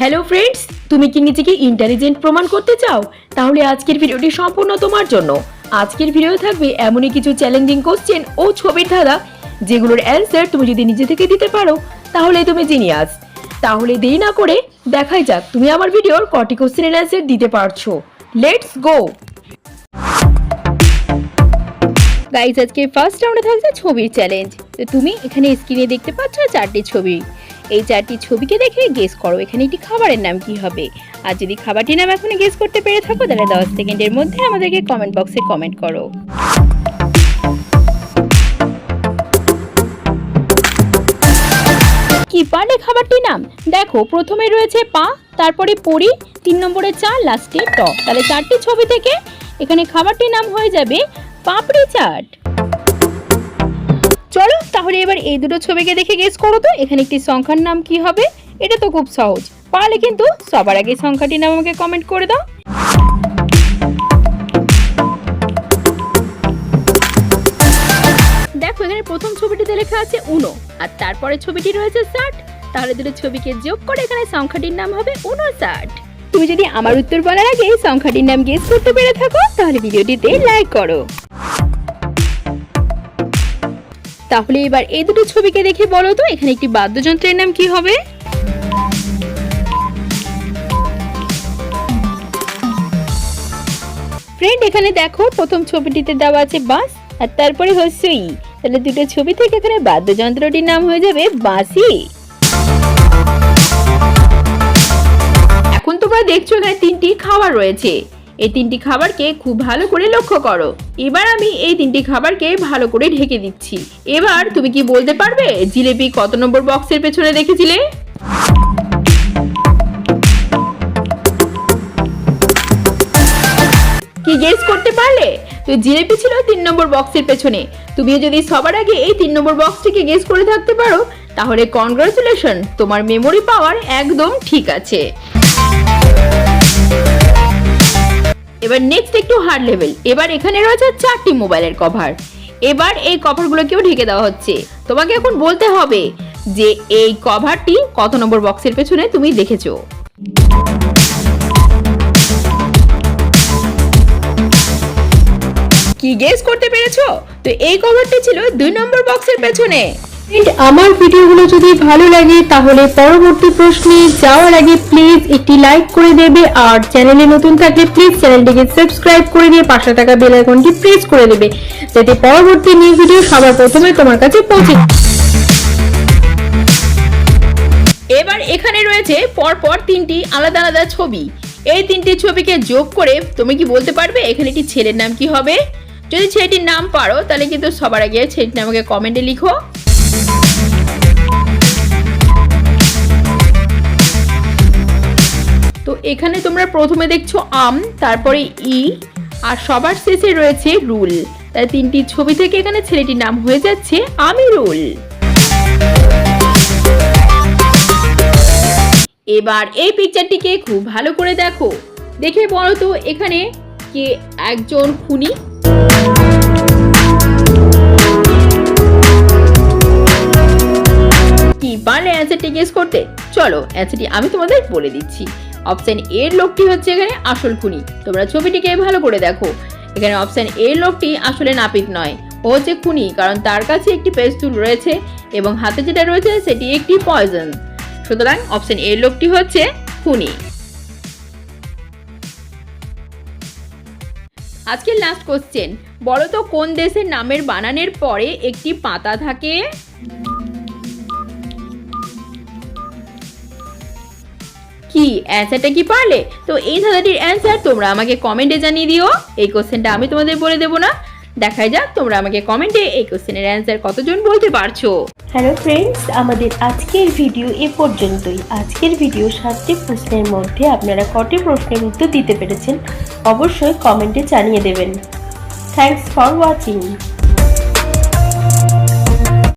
Hello friends তুমি কি নিজেকে ইন্টেলিজেন্ট প্রমাণ করতে চাও? তাহলে আজকের ভিডিওটি সম্পূর্ণ তোমার জন্য। আজকের ভিডিও থাকবে এমনই কিছু চ্যালেঞ্জিং কোশ্চেন ও ছবির ধাঁধা, যেগুলোর অ্যান্সার তুমি যদি নিজে থেকে দিতে পারো তাহলে তুমি জিনিয়াস তাহলে দেরি না করে দেখাই যাক তুমি আমার ভিডিওর কটি কোশ্চেনের অ্যান্সার দিতে পারছ। লেটস গো গাইজ আজকে ফার্স্ট রাউন্ডে থাকছে ছবির চ্যালেঞ্জ তো তুমি এখানে স্ক্রিনে দেখতে পাচ্ছ চারটি ছবি। এই চারটি ছবিকে দেখে গেস করো এখানে একটি খাবারের নাম কি হবে। আর যদি খাবারটির নাম এখনও গেস করতে পেরে থাকো, তাহলে দশ সেকেন্ডের মধ্যে আমাদেরকে কমেন্ট বক্সে কমেন্ট করো। কি পারলে খাবারটির নাম? দেখো, প্রথমে রয়েছে পা, তারপরে পরি, তিন নম্বরে চা লাস্টে ট তাহলে চারটি ছবি থেকে এখানে খাবারটির নাম হয়ে যাবে পাপড়ি চাট। তাহলে এবার এই দুটো ছবিকে দেখে গেস করো তো এখানে একটি সংখ্যার নাম কি হবে? এটা তো খুব সহজ। পারলে কিন্তু সবার আগে সংখ্যাটির নাম আমাকে কমেন্ট করে দাও। দেখো এখানে প্রথম ছবিটিতে লেখা আছে উনো আর তারপরে ছবিটি রয়েছে ষাট। তাহলে দুটো ছবিকে যোগ করে এখানে সংখ্যাটির নাম হবে উনষাট তুমি যদি আমার উত্তর বলার আগে সংখ্যাটির নাম গেস করতে পেরে থাকো তাহলে ভিডিওটিতে লাইক করো। তাহলে এবার এই দুটো ছবিকে দেখে বলো তো, এখানে একটি বাদ্যযন্ত্রের নাম কি হবে? ফ্রেন্ড এখানে দেখো, প্রথম ছবিটিতে দেওয়া আছে বাস আর তারপরে হচ্ছে ই। তাহলে দুটো ছবি থেকে এখানে বাদ্যযন্ত্রটির নাম হয়ে যাবে বাঁশি। এখন তোমরা দেখছ এখানে তিনটি খাবার রয়েছে। এই তিনটি খাবারকে খুব ভালো করে লক্ষ্য করো। এবার আমি এই তিনটি খাবারকে ভালো করে ঢেকে দিচ্ছি। এবার তুমি কি বলতে পারবে জিলেপি কত নম্বর বক্সের পেছনে দেখেছিলে? কি গেস করতে পারলে? তো জিলেপি ছিল তিন নম্বর বক্সের পেছনে। তুমিও যদি সবার আগে এই তিন নম্বর বক্সটিকে গেস করে থাকতে পারো, তাহলে কনগ্রাচুলেশন তোমার মেমোরি পাওয়ার একদম ঠিক আছে। এবার নেক্সট একটু হার্ড লেভেল এবার এখানে রয়েছে চারটি মোবাইলের কভার এবার এই কভারগুলোকেও ঢেকে দেওয়া হচ্ছে। তোমাকে এখন বলতে হবে যে এই কভারটি কত নম্বর বক্সের পেছনে তুমি দেখেছ। কি গেস করতে পেরেছ? তো এই কভারটি ছিল দুই নম্বর বক্সের পেছনে। আমার ভিডিওগুলো যদি ভালো লাগে, তাহলে পরবর্তী প্রশ্নে যাওয়ার আগে প্লিজ একটি লাইক করে দেবে। আর চ্যানেলে নতুন থাকলে প্লিজ চ্যানেলটিকে সাবস্ক্রাইব করে দিয়ে পাশে থাকা বেল আইকনটি প্রেস করে দেবে। যাতে পরবর্তী নিউ ভিডিও সবার প্রথমে তোমার কাছে পৌঁছে এবার এখানে রয়েছে পরপর তিনটি আলাদা আলাদা ছবি। এই তিনটি ছবিকে যোগ করে তুমি কি বলতে পারবে, এখানে একটি ছেলের নাম কি হবে? যদি ছেলেটির নাম পারো, তাহলে কিন্তু সবার আগে ছেলেটির নামকে কমেন্টে লিখো। এখানে তোমরা প্রথমে দেখছ আম, তারপরে ই, আর সবার শেষে রয়েছে রুল। তাই তিনটি ছবি থেকে এখানে ছেলেটির নাম হয়ে যাচ্ছে আমিরুল। এবার এই পিকচারটিকে খুব ভালো করে দেখো। দেখে বলো তো, এখানে কে একজন খুনি? কি পারলে অ্যান্সারটি গেস করতে? চলো অ্যান্সারটি আমি তোমাদের বলে দিচ্ছি। অপশন এর লোকটি হচ্ছে এখানে আসল খুনি। তোমরা ছবিটিকে ভালো করে দেখো। এখানে অপশন এর লোকটি আসলে নাপিত নয়। ও হচ্ছে খুনি, কারণ তার কাছে একটি পেস্তুল রয়েছে এবং হাতে যেটা রয়েছে সেটি একটি পয়জন সুতরাং অপশন এর লোকটি হচ্ছে খুনি। আজকের লাস্ট কোশ্চেন বলো তো কোন দেশের নামের বানানের পরে একটি পাতা থাকে? কি? অ্যান্সারটা কি পারলে? তো এই ধাঁধাটির অ্যান্সার তোমরা আমাকে কমেন্টে জানিয়ে দিও। এই কোশ্চেনটা আমি তোমাদের বলে দেবো না। দেখাই যাক তোমরা আমাকে কমেন্টে এই কোশ্চেনের অ্যান্সার কতজন বলতে পারছ? হ্যালো ফ্রেন্ডস আমাদের আজকের ভিডিও এ পর্যন্তই। আজকের ভিডিও সাতটি প্রশ্নের মধ্যে আপনারা কটি প্রশ্নের উত্তর দিতে পেরেছেন? অবশ্যই কমেন্টে জানিয়ে দেবেন। Thanks for watching